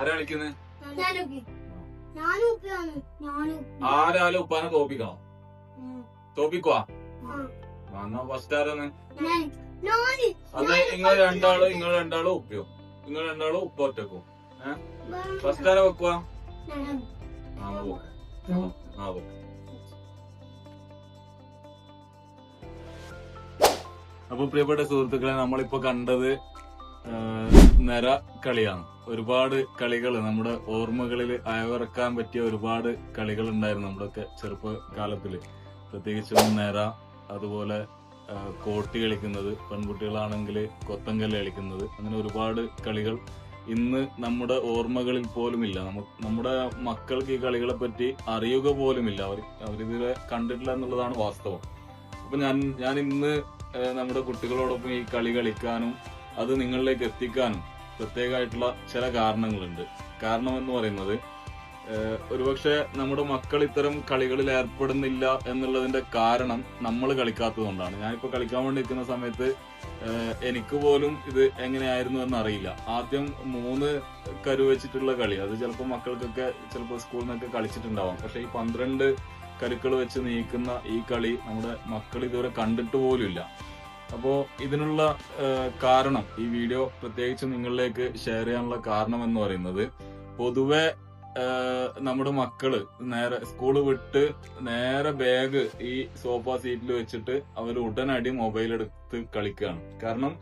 ആരാ കളിക്കുന്നത് ആരാലും ഉപ്പാനെ തോപ്പിക്കണോ. തോപ്പിക്കുവാ. എന്നാ ഫസ്റ്റ് ആരാന്ന് അതെ നിങ്ങൾ രണ്ടാൾ നിങ്ങൾ രണ്ടാളും ഉപ്പയോ? നിങ്ങൾ രണ്ടാളും ഉപ്പ ഒറ്റക്കും. ഫസ്റ്റ് ആരാ വെക്കുവാ? ആ ആ അപ്പൊ പ്രിയപ്പെട്ട സുഹൃത്തുക്കളെ നമ്മളിപ്പോ കണ്ടത് നിര കളിയാണ്. ഒരുപാട് കളികൾ നമ്മുടെ ഓർമ്മകളിൽ അയവിറക്കാൻ പറ്റിയ ഒരുപാട് കളികൾ ഉണ്ടായിരുന്നു നമ്മുടെയൊക്കെ ചെറുപ്പകാലത്തിൽ. പ്രത്യേകിച്ചും നേര അതുപോലെ കോട്ടി കളിക്കുന്നത് പെൺകുട്ടികളാണെങ്കിൽ കൊത്തങ്കല്ല് കളിക്കുന്നത് അങ്ങനെ ഒരുപാട് കളികൾ ഇന്ന് നമ്മുടെ ഓർമ്മകളിൽ പോലുമില്ല. നമ്മുടെ മക്കൾക്ക് ഈ കളികളെ പറ്റി അറിയുക പോലുമില്ല. അവർ അവരിതുവരെ കണ്ടിട്ടില്ല എന്നുള്ളതാണ് വാസ്തവം. അപ്പൊ ഞാൻ ഞാൻ ഇന്ന് നമ്മുടെ കുട്ടികളോടൊപ്പം ഈ കളി കളിക്കാനും അത് നിങ്ങളിലേക്ക് എത്തിക്കാനും പ്രത്യേകമായിട്ടുള്ള ചില കാരണങ്ങളുണ്ട്. കാരണം എന്ന് പറയുന്നത് ഒരുപക്ഷെ നമ്മുടെ മക്കൾ ഇത്തരം കളികളിൽ ഏർപ്പെടുന്നില്ല എന്നുള്ളതിന്റെ കാരണം നമ്മൾ കളിക്കാത്തതുകൊണ്ടാണ്. ഞാനിപ്പോ കളിക്കാൻ വേണ്ടി നിൽക്കുന്ന സമയത്ത് എനിക്ക് പോലും ഇത് എങ്ങനെയായിരുന്നു എന്ന് അറിയില്ല. ആദ്യം മൂന്ന് കരു വെച്ചിട്ടുള്ള കളി അത് ചിലപ്പോൾ മക്കൾക്കൊക്കെ ചിലപ്പോൾ സ്കൂളിൽ നിന്നൊക്കെ കളിച്ചിട്ടുണ്ടാവാം. പക്ഷെ ഈ പന്ത്രണ്ട് കരുക്കൾ വെച്ച് നീക്കുന്ന ഈ കളി നമ്മുടെ മക്കൾ ഇതുവരെ കണ്ടിട്ട് പോലുമില്ല. അപ്പോ ഇതിനുള്ള കാരണം ഈ വീഡിയോ പ്രത്യേകിച്ച് നിങ്ങളിലേക്ക് ഷെയർ ചെയ്യാനുള്ള കാരണം എന്ന് പറയുന്നത് പൊതുവെ നമ്മുടെ മക്കൾ നേരെ സ്കൂൾ വിട്ട് നേരെ ബാഗ് ഈ സോഫ സീറ്റിൽ വെച്ചിട്ട് അവർ ഉടനടി മൊബൈൽ എടുത്ത് കളിക്കുകയാണ് കാരണം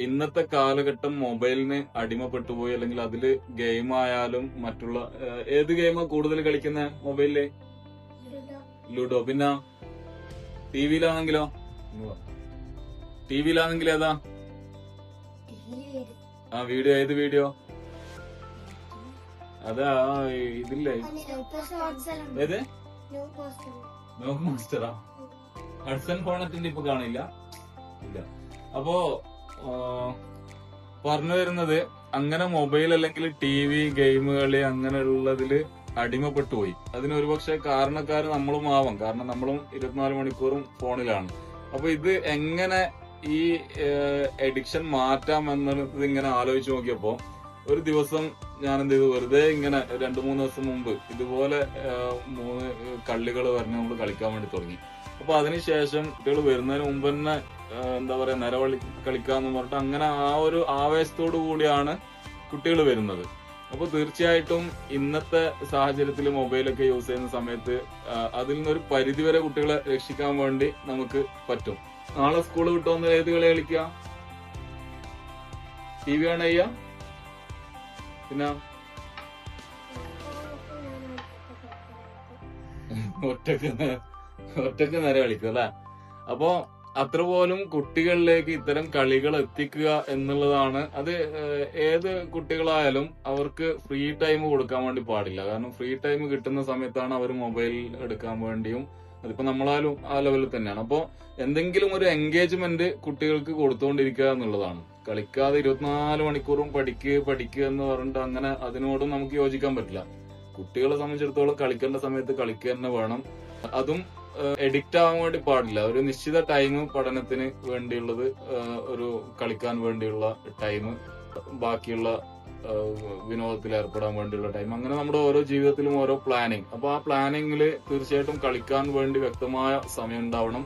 ഇന്നത്തെ കാലഘട്ടം മൊബൈലിന് അടിമപ്പെട്ടു പോയി അല്ലെങ്കിൽ അതിൽ ഗെയിം ആയാലും മറ്റുള്ള ഏത് ഗെയിമാ കൂടുതൽ കളിക്കുന്ന മൊബൈലിൽ ലുഡോ പിന്നെ ടി വിയിലാണെങ്കിലോ ടി വിയിലാണെങ്കിൽ ഏതാ? ആ വീഡിയോ ഏത് വീഡിയോ? അതാ ഇതില്ലേ? ഏത്? നോ മാസ്റ്ററാ ഹഡ്സൺ ഫോണത്തിന്റെ ഇപ്പൊ കാണില്ല. ഇല്ല. അപ്പോ പറഞ്ഞു വരുന്നത് അങ്ങനെ മൊബൈൽ അല്ലെങ്കിൽ ടി വി ഗെയിം അങ്ങനെയുള്ളതിൽ അടിമപ്പെട്ടു പോയി. അതിന് ഒരുപക്ഷെ കാരണക്കാർ നമ്മളും ആവാം. കാരണം നമ്മളും ഇരുപത്തിനാല് മണിക്കൂറും ഫോണിലാണ്. അപ്പൊ ഇത് എങ്ങനെ ഈ എഡിക്ഷൻ മാറ്റാം എന്നുള്ളത് ഇങ്ങനെ ആലോചിച്ച് നോക്കിയപ്പോ ഒരു ദിവസം ഞാൻ എന്ത് ചെയ്തു വെറുതെ ഇങ്ങനെ രണ്ടു മൂന്ന് ദിവസം മുമ്പ് ഇതുപോലെ മൂന്ന് കള്ളികൾ പറഞ്ഞ് നമ്മൾ കളിക്കാൻ വേണ്ടി തുടങ്ങി. അപ്പൊ അതിനുശേഷം കുട്ടികൾ വരുന്നതിന് മുമ്പ് തന്നെ എന്താ പറയാ നിലവളി കളിക്കാന്ന് പറഞ്ഞിട്ട് അങ്ങനെ ആ ഒരു ആവേശത്തോടു കൂടിയാണ് കുട്ടികൾ വരുന്നത്. അപ്പൊ തീർച്ചയായിട്ടും ഇന്നത്തെ സാഹചര്യത്തിൽ മൊബൈലൊക്കെ യൂസ് ചെയ്യുന്ന സമയത്ത് അതിൽ നിന്നൊരു പരിധിവരെ കുട്ടികളെ രക്ഷിക്കാൻ വേണ്ടി നമുക്ക് പറ്റും. നാളെ സ്കൂൾ വിട്ട് വന്ന് ഏത് കളി കളിക്കുക ടി വി ആണ് അയ്യ പിന്നെ? ഒറ്റയ്ക്ക് ഒറ്റയ്ക്ക് നേരെ കളിക്കും അല്ലെ? അപ്പോ അത്ര പോലും കുട്ടികളിലേക്ക് ഇത്തരം കളികൾ എത്തിക്കുക എന്നുള്ളതാണ്. അത് ഏത് കുട്ടികളായാലും അവർക്ക് ഫ്രീ ടൈം കൊടുക്കാൻ വേണ്ടി പാടില്ല. കാരണം ഫ്രീ ടൈം കിട്ടുന്ന സമയത്താണ് അവർ മൊബൈൽ എടുക്കാൻ വേണ്ടിയും അതിപ്പോ നമ്മളാലും ആ ലെവലിൽ തന്നെയാണ്. അപ്പോ എന്തെങ്കിലും ഒരു എൻഗേജ്മെന്റ് കുട്ടികൾക്ക് കൊടുത്തുകൊണ്ടിരിക്കുക എന്നുള്ളതാണ്. കളിക്കാതെ ഇരുപത്തിനാല് മണിക്കൂറും പഠിക്കുക പഠിക്കുക എന്ന് പറഞ്ഞിട്ട് അങ്ങനെ അതിനോടും നമുക്ക് യോജിക്കാൻ പറ്റില്ല. കുട്ടികളെ സംബന്ധിച്ചിടത്തോളം കളിക്കേണ്ട സമയത്ത് കളിക്കുക തന്നെ വേണം. അതും എഡിക്റ്റ് ആവാൻ വേണ്ടി പാടില്ല. ഒരു നിശ്ചിത ടൈം പഠനത്തിന് വേണ്ടിയുള്ളത് ഒരു കളിക്കാൻ വേണ്ടിയുള്ള ടൈം ബാക്കിയുള്ള വിനോദത്തിൽ ഏർപ്പെടാൻ വേണ്ടിയുള്ള ടൈം അങ്ങനെ നമ്മുടെ ഓരോ ജീവിതത്തിലും ഓരോ പ്ലാനിങ് അപ്പൊ ആ പ്ലാനിങ്ങിൽ തീർച്ചയായിട്ടും കളിക്കാൻ വേണ്ടി വ്യക്തമായ സമയം ഉണ്ടാവണം.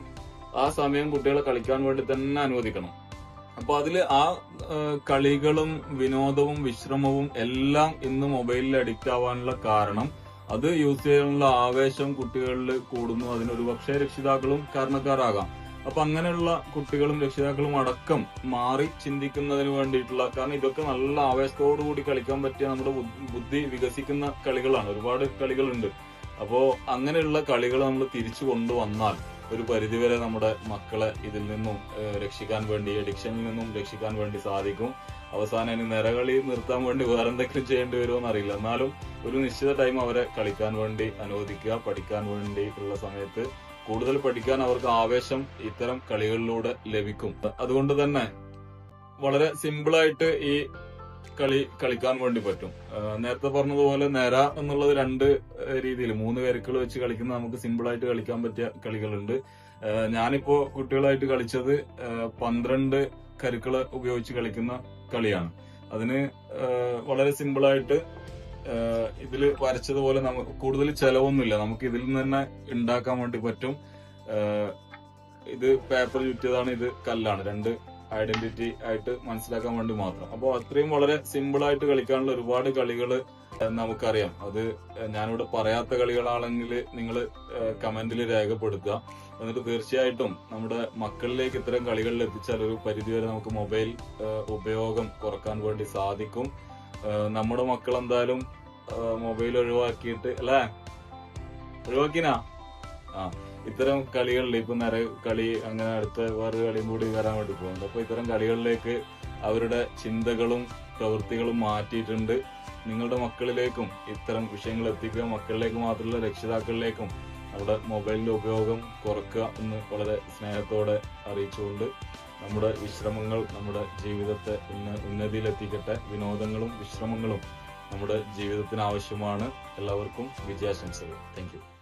ആ സമയം കുട്ടികളെ കളിക്കാൻ വേണ്ടി തന്നെ അനുവദിക്കണം. അപ്പൊ അതിൽ ആ കളികളും വിനോദവും വിശ്രമവും എല്ലാം ഇന്ന് മൊബൈലിൽ അഡിക്റ്റ് ആവാനുള്ള കാരണം അത് യൂസ് ചെയ്യാനുള്ള ആവേശം കുട്ടികളിൽ കൂടുന്നു. അതിനൊരു പക്ഷേ രക്ഷിതാക്കളും കാരണക്കാരാകാം. അപ്പൊ അങ്ങനെയുള്ള കുട്ടികളും രക്ഷിതാക്കളും അടക്കം മാറി ചിന്തിക്കുന്നതിന് വേണ്ടിയിട്ടുള്ള കാരണം ഇതൊക്കെ നല്ല ആവേശത്തോടു കൂടി കളിക്കാൻ പറ്റിയ നമ്മുടെ ബുദ്ധി- വികസിക്കുന്ന കളികളാണ്. ഒരുപാട് കളികളുണ്ട്. അപ്പോ അങ്ങനെയുള്ള കളികൾ നമ്മൾ തിരിച്ചു കൊണ്ടുവന്നാൽ ഒരു പരിധിവരെ നമ്മുടെ മക്കളെ ഇതിൽ നിന്നും രക്ഷിക്കാൻ വേണ്ടി അഡിക്ഷനിൽ നിന്നും രക്ഷിക്കാൻ വേണ്ടി സാധിക്കും. അവസാനം ഇനി നിരകളി നിർത്താൻ വേണ്ടി വേറെ എന്തെങ്കിലും ചെയ്യേണ്ടി വരുമോ എന്നറിയില്ല എന്നാലും ഒരു നിശ്ചിത ടൈം അവരെ കളിക്കാൻ വേണ്ടി അനുവദിക്കുക പഠിക്കാൻ വേണ്ടിയിട്ടുള്ള സമയത്ത് കൂടുതൽ പഠിക്കാൻ അവർക്ക് ആവേശം ഇത്തരം കളികളിലൂടെ ലഭിക്കും. അതുകൊണ്ട് തന്നെ വളരെ സിമ്പിളായിട്ട് ഈ കളി കളിക്കാൻ വേണ്ടി പറ്റും. നേരത്തെ പറഞ്ഞതുപോലെ നേര എന്നുള്ളത് രണ്ട് രീതിയിൽ മൂന്ന് കരുക്കൾ വെച്ച് കളിക്കുന്ന നമുക്ക് സിമ്പിളായിട്ട് കളിക്കാൻ പറ്റിയ കളികളുണ്ട്. ഞാനിപ്പോ കുട്ടികളായിട്ട് കളിച്ചത് പന്ത്രണ്ട് കരുക്കൾ ഉപയോഗിച്ച് കളിക്കുന്ന കളിയാണ്. അതിന് വളരെ സിമ്പിളായിട്ട് ഇതിൽ വരച്ചതുപോലെ നമുക്ക് കൂടുതൽ ചെലവൊന്നുമില്ല. നമുക്ക് ഇതിൽ നിന്ന് തന്നെ ഉണ്ടാക്കാൻ വേണ്ടി പറ്റും. ഇത് പേപ്പർ ചുറ്റിയതാണ് ഇത് കല്ലാണ്. രണ്ട് ഐഡന്റിറ്റി ആയിട്ട് മനസ്സിലാക്കാൻ വേണ്ടി മാത്രം. അപ്പോൾ അത്രയും വളരെ സിമ്പിൾ ആയിട്ട് കളിക്കാനുള്ള ഒരുപാട് കളികൾ നമുക്കറിയാം. അത് ഞാനിവിടെ പറയാത്ത കളികളാണെങ്കിൽ നിങ്ങൾ കമന്റിൽ രേഖപ്പെടുത്തുക. എന്നിട്ട് തീർച്ചയായിട്ടും നമ്മുടെ മക്കളിലേക്ക് ഇത്തരം കളികളിൽ എത്തിച്ചാൽ ഒരു പരിധിവരെ നമുക്ക് മൊബൈൽ ഉപയോഗം കുറയ്ക്കാൻ വേണ്ടി സാധിക്കും. നമ്മുടെ മക്കൾ എന്തായാലും മൊബൈൽ ഒഴിവാക്കിയിട്ട് അല്ലേ? ഒഴിവാക്കിനാ? ആ ഇത്തരം കളികളിൽ ഇപ്പൊ നര കളി അങ്ങനെ അടുത്ത വേറൊരു കളിയും കൂടി വരാൻ വേണ്ടി പോകുന്നുണ്ട്. അപ്പൊ ഇത്തരം കളികളിലേക്ക് അവരുടെ ചിന്തകളും പ്രവൃത്തികളും മാറ്റിയിട്ടുണ്ട്. നിങ്ങളുടെ മക്കളിലേക്കും ഇത്തരം വിഷയങ്ങൾ എത്തിക്കുക മക്കളിലേക്ക് മാത്രമല്ല രക്ഷിതാക്കളിലേക്കും അവിടെ മൊബൈലിന്റെ ഉപയോഗം കുറക്കുക എന്ന് വളരെ സ്നേഹത്തോടെ അറിയിച്ചുകൊണ്ട് നമ്മുടെ വിശ്രമങ്ങൾ നമ്മുടെ ജീവിതത്തെ ഉന്ന ഉന്നതിയിലെത്തിക്കട്ടെ. വിനോദങ്ങളും വിശ്രമങ്ങളും നമ്മുടെ ജീവിതത്തിന് ആവശ്യമാണ്. എല്ലാവർക്കും വിജയാശംസകൾ. താങ്ക്